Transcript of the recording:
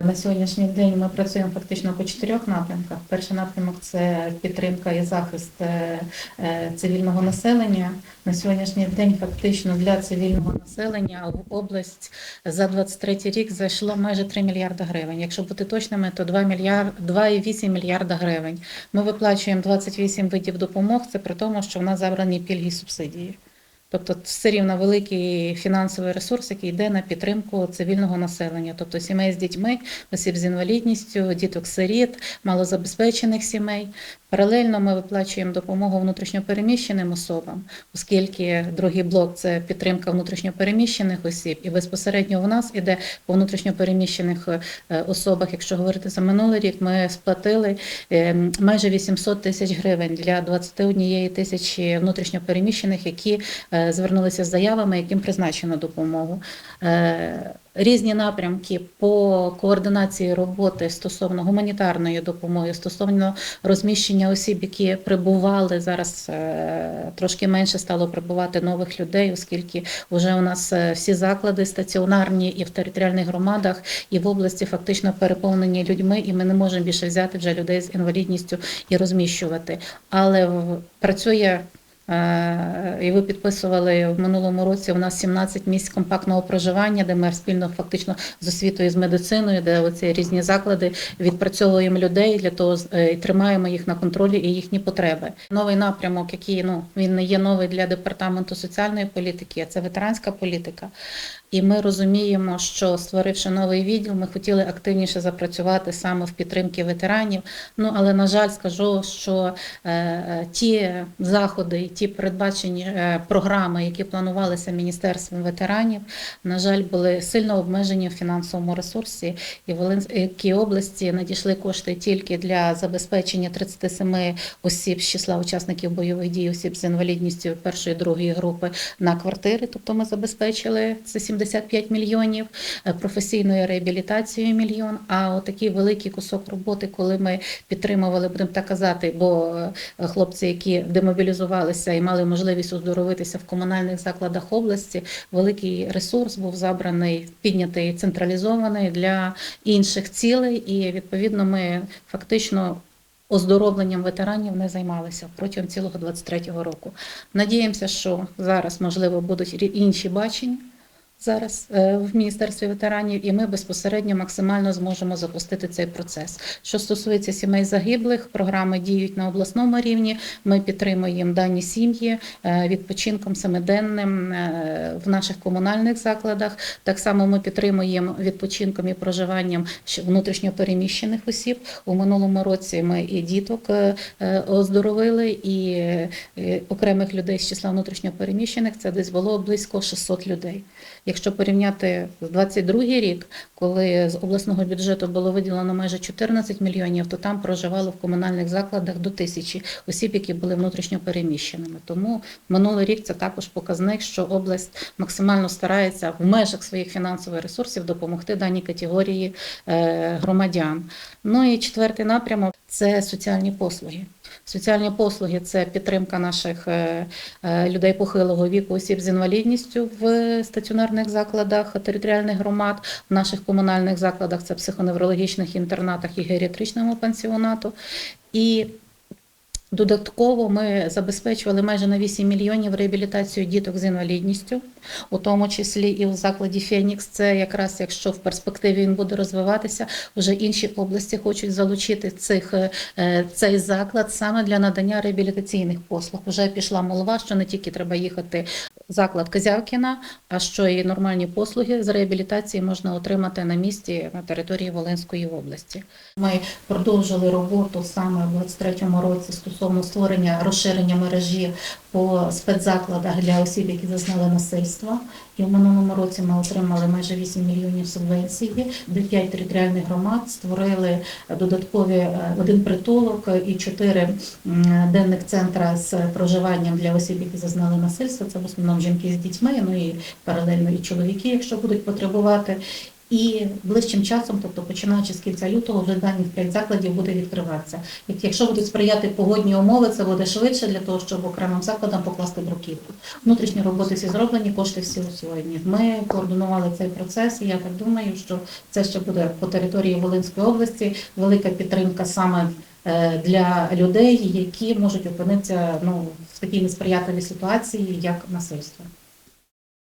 На сьогоднішній день ми працюємо фактично по чотирьох напрямках. Перший напрямок це підтримка і захист е, е, цивільного населення. На сьогоднішній день фактично для цивільного населення в область за 23 рік зайшло майже 3 мільярда гривень. Якщо бути точними, то 2 мільярд 2,8 мільярда гривень. Ми виплачуємо 28 видів допомог. Це при тому, що в нас забрані пільги і субсидії. Тобто все рівно великий фінансовий ресурс, який йде на підтримку цивільного населення, тобто сімей з дітьми, осіб з інвалідністю, діток сиріт, малозабезпечених сімей. Паралельно ми виплачуємо допомогу внутрішньопереміщеним особам, оскільки другий блок це підтримка внутрішньопереміщених осіб, і безпосередньо в нас іде по внутрішньопереміщених е, особах. Якщо говорити за минулий рік, ми сплатили е, майже 800 тисяч гривень для 21 тисячі внутрішньопереміщених, які е, звернулися з заявами, яким призначено допомогу. Різні напрямки по координації роботи стосовно гуманітарної допомоги, стосовно розміщення осіб, які прибували зараз е, трошки менше стало прибувати нових людей, оскільки вже у нас е, всі заклади стаціонарні і в територіальних громадах, і в області фактично переповнені людьми, і ми не можемо більше взяти вже людей з інвалідністю і розміщувати. Але працює. Е, І ви підписували в минулому році. У нас 17 місць компактного проживання, де ми спільно фактично з освітою, з медициною, де оці різні заклади відпрацьовуємо людей для того е, і тримаємо їх на контролі і їхні потреби. Новий напрямок, який ну він не є новий для департаменту соціальної політики, а це ветеранська політика. І ми розуміємо, що створивши новий відділ, ми хотіли активніше запрацювати саме в підтримці ветеранів. Ну але на жаль, скажу, що е, е, ті заходи і ті передбачені е, програми, які планувалися міністерством ветеранів, на жаль, були сильно обмежені в фінансовому ресурсі. І в Волинській області надійшли кошти тільки для забезпечення 37 осіб з числа учасників бойових дій, осіб з інвалідністю першої другої групи на квартири. Тобто ми забезпечили це 75 мільйонів, е, професійною реабілітацією мільйон. А отакий великий кусок роботи, коли ми підтримували, будемо так казати, бо е, хлопці, які демобілізувалися і мали можливість оздоровитися в комунальних закладах області, великий ресурс був забраний, піднятий централізований для інших цілей, і відповідно ми фактично. Оздоровленням ветеранів не займалися протягом цілого 23-го року. Надіємося, що зараз можливо будуть інші бачення зараз е, в міністерстві ветеранів, і ми безпосередньо максимально зможемо запустити цей процес. Що стосується сімей загиблих, програми діють на обласному рівні. Ми підтримуємо дані сім'ї е, відпочинком семиденним е, в наших комунальних закладах. Так само ми підтримуємо відпочинком і проживанням внутрішньопереміщених осіб. У минулому році ми і діток оздоровили, і окремих людей з числа внутрішньопереміщених це десь було близько 600 людей. Якщо порівняти з 22 рік, коли з обласного бюджету було виділено майже 14 мільйонів, то там проживало в комунальних закладах до тисячі осіб, які були внутрішньо переміщеними. Тому минулий рік це також показник, що область максимально старається в межах своїх фінансових ресурсів допомогти даній категорії е, громадян. Ну і четвертий напрямок це соціальні послуги. Соціальні послуги це підтримка наших е, е, людей похилого віку, осіб з інвалідністю в стаціонарних закладах територіальних громад, в наших комунальних закладах це психоневрологічних інтернатах і геріатричному пансіонату. І Додатково ми забезпечували майже на 8 мільйонів реабілітацію діток з інвалідністю, у тому числі і в закладі Фенікс. Це якраз якщо в перспективі він буде розвиватися, вже інші області хочуть залучити цих, е, цей заклад саме для надання реабілітаційних послуг. Вже пішла молва, що не тільки треба їхати заклад Козявкіна, а що і нормальні послуги з реабілітації можна отримати на місці на території Волинської області. Ми продовжили роботу саме в 23-му році стосовно створення розширення мережі по спецзакладах для осіб, які зазнали насильства. І в минулому році ми отримали майже 8 мільйонів субвенції, де 5 територіальних громад створили додаткові е, один притулок і чотири денних центра з проживанням для осіб, які зазнали насильства. Це в основному жінки з дітьми, ну і паралельно і чоловіки, якщо будуть потребувати. І ближчим часом, тобто починаючи з кінця лютого, вже дані п'ять закладів буде відкриватися. Якщо будуть сприяти погодні умови, це буде швидше для того, щоб окремим закладам покласти бруківку. Внутрішні роботи всі зроблені, кошти всі освоєні. Ми координували цей процес, і я так думаю, що це ще буде по території Волинської області велика підтримка саме е, для людей, які можуть опинитися ну в такій несприятливій ситуації, як насильство.